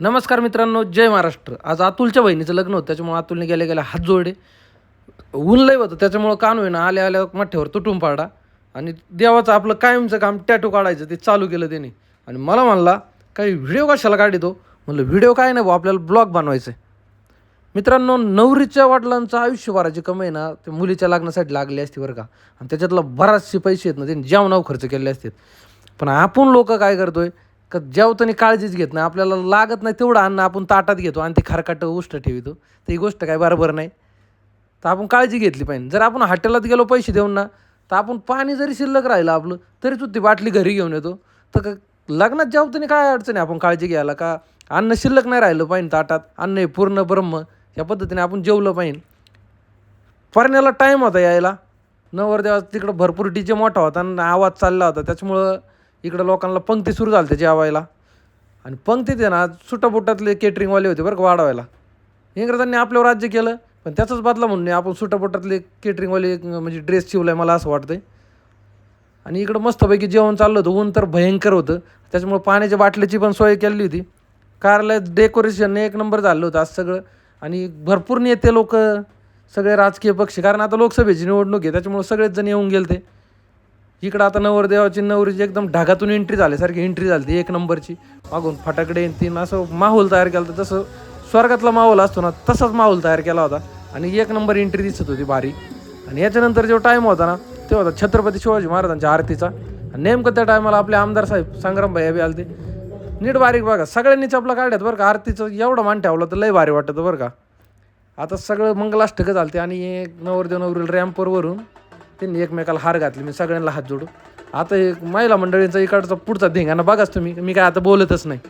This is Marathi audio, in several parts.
नमस्कार मित्रांनो जय महाराष्ट्र. आज अतुलच्या बहिणीचं लग्न होतं त्याच्यामुळं अतुलने गेल्या गेल्या हात जोडे ऊन लय होतं त्याच्यामुळं कान होईना आल्या आल्या मठ्ठ्यावर तुटून पाडा आणि देवाचं आपलं कायमचं काम टॅटू काढायचं ते चालू केलं त्याने. आणि मला म्हणला काही व्हिडिओ कशाला काढतो म्हणलं व्हिडिओ काय नाही भाऊ आपल्याला ब्लॉग बनवायचं आहे मित्रांनो नवरीच्या वडिलांचं आयुष्यभराची कमाई ना ते मुलीच्या लग्नासाठी लागली असती बरं का. आणि त्याच्यातला बराचसे पैसे आहेत ना त्यांनी जेवणावर खर्च केले असतात पण आपण लोक काय करतोय का जेवताना काळजीच घेत नाही आपल्याला लागत नाही तेवढं अन्न आपण ताटात घेतो आणि ते खारकाट उष्ट ठेवितो. तर ही गोष्ट काय बरोबर नाही. तर आपण काळजी घेतली पाहिजे. जर आपण हॉटेलात गेलो पैसे देऊन ना तर आपण पाणी जरी शिल्लक राहिलं आपलं तरी तू ती बाटली घरी घेऊन येतो. तर का लग्नात जेवताना काय अडचण आहे आपण काळजी घ्यायला? का अन्न शिल्लक नाही राहिलं पाहिजे ताटात? अन्न हे पूर्ण ब्रह्म या पद्धतीने आपण जेवलं पाहिजे. परण्याला टाईम होता यायला. नवरदेवा तिकडं भरपूर डीजे मोठा होता आणि आवाज चालला होता. त्याच्यामुळं इकडं लोकांना पंक्ती सुरू झाली जेवायला. आणि पंक्तीत आहे ना सुटाबुटातले केटरिंगवाले होते बरं का वाढवायला. इंग्रजांनी आपल्यावर राज्य केलं पण त्याचाच बदला म्हणून नाही आपण सुटाबुटातले केटरिंगवाले म्हणजे ड्रेस शिवलाय मला असं वाटतंय. आणि इकडं मस्तपैकी जेवण चाललं होतं ऊन तर भयंकर होतं. त्याच्यामुळे पाण्याच्या बाटलीची पण सोय केली होती. कार्यालयात डेकोरेशन एक नंबर झालं होतं आज सगळं. आणि भरपूर नेते लोक सगळे राजकीय पक्ष कारण आता लोकसभेची निवडणूक आहे त्याच्यामुळे सगळेच जण येऊन गेले ते इकडं आता नवरदेवाची नवरीची एकदम ढगातून एंट्री झाल्यासारखी एंट्री झाली ती एक नंबरची. मागून फटाकडे तीन असं माहोल तयार केला होता तसं स्वर्गातला माहोल असतो ना तसाच माहोल तयार केला होता. आणि एक नंबर एंट्री दिसत होती भारी. आणि याच्यानंतर जो टाईम होता ना ते होता छत्रपती शिवाजी महाराजांच्या आरतीचा. आणि नेमकं त्या टायमाला आपले आमदार साहेब संग्राम भाई बी ते नीट बारीक बघा सगळ्यांनीच चपला काढल्यात बरं का आरतीचं एवढं मान ठेवलं तर लय भारी वाटतं बरं का. आता सगळं मंगलाष्टकं चालते आणि एक नवरदेव नवरील रॅम्पवरवरून त्यांनी एकमेकाला हार घातली मी सगळ्यांना हात जोडू आता एक महिला मंडळींचा इकडचा पुढचा धिंगाणा बघाच तुम्ही. मी काय आता बोलतच नाही.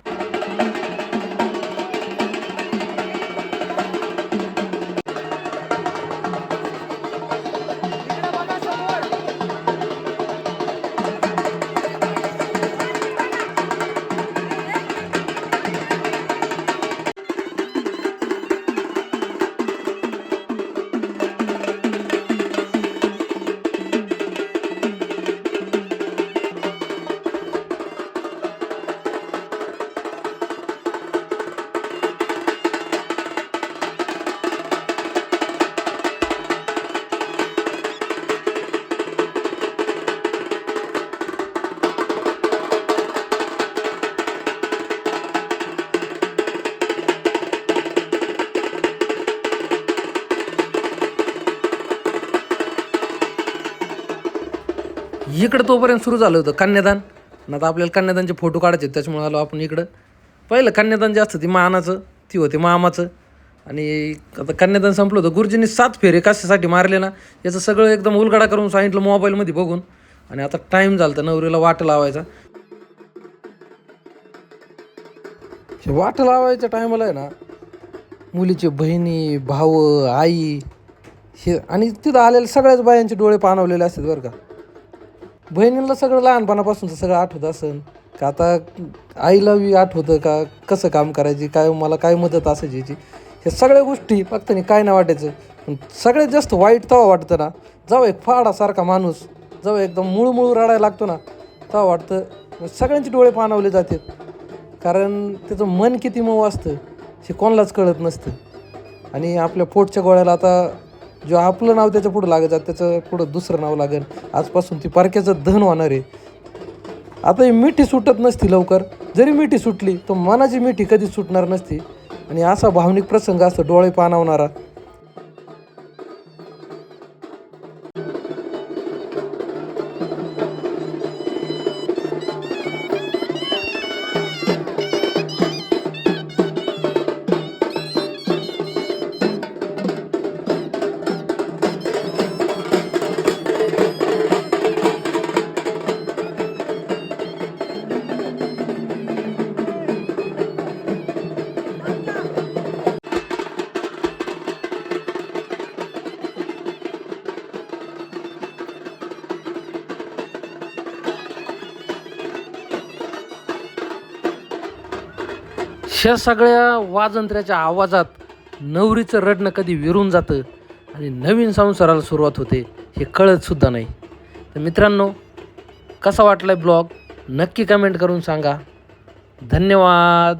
इकडं तोपर्यंत सुरू झालं होतं कन्यादान. ना आता आपल्याला कन्यादानचे फोटो काढायचे त्याच्यामुळे आलो आपण इकडं. पहिलं कन्यादान जे असतं ती मानाचं ती होते मामाचं. आणि आता कन्यादान संपलं होतं गुरुजींनी सात फेरे कशासाठी मारले ना याचं सगळं एकदम उलगडा करून सांगितलं मोबाईलमध्ये बघून. आणि आता टाईम झाला तर नवरीला वाट लावायचा. हे वाट लावायच्या टायमाला आहे ना मुलीचे बहिणी भाव आई हे आणि तिथं आलेल्या सगळ्याच बायांचे डोळे पाणवलेले असतात बरं का. बहिणीला सगळं लहानपणापासूनचं सगळं आठवत असेल का आता आईला बी आठवतं का? कसं काम करायची? काय मला काय मदत असायची याची? ह्या सगळ्या गोष्टी फक्त नाही काय नाही वाटायचं. पण सगळ्यात जास्त वाईट तेव्हा वाटतं ना. जेव्हा एक फाडासारखा माणूस जेव्हा एकदम मुळमुळ रडायला लागतो ना तेव्हा वाटतं सगळ्यांचे डोळे पाणवले जातात. कारण त्याचं मन किती मऊ असतं हे कोणालाच कळत नसतं. आणि आपल्या पोटच्या गोळ्याला आता जो आपलं नाव त्याच्या पुढं लागत जात त्याचं पुढं दुसरं नाव लागेल आजपासून ती पारख्याचं धन होणार आहे. आता ही मिठी सुटत नसती लवकर. जरी मिठी सुटली तर मनाची मिठी कधीच सुटणार नसती. आणि असा भावनिक प्रसंग असतो डोळे पाणावणारा ह्या सगळ्या वाजंत्र्याच्या आवाजात नवरीचं रडणं कधी विरून जातं आणि नवीन संसाराला सुरुवात होते हे कळतसुद्धा नाही. तर मित्रांनो कसा वाटला आहे ब्लॉग? नक्की कमेंट करून सांगा. धन्यवाद!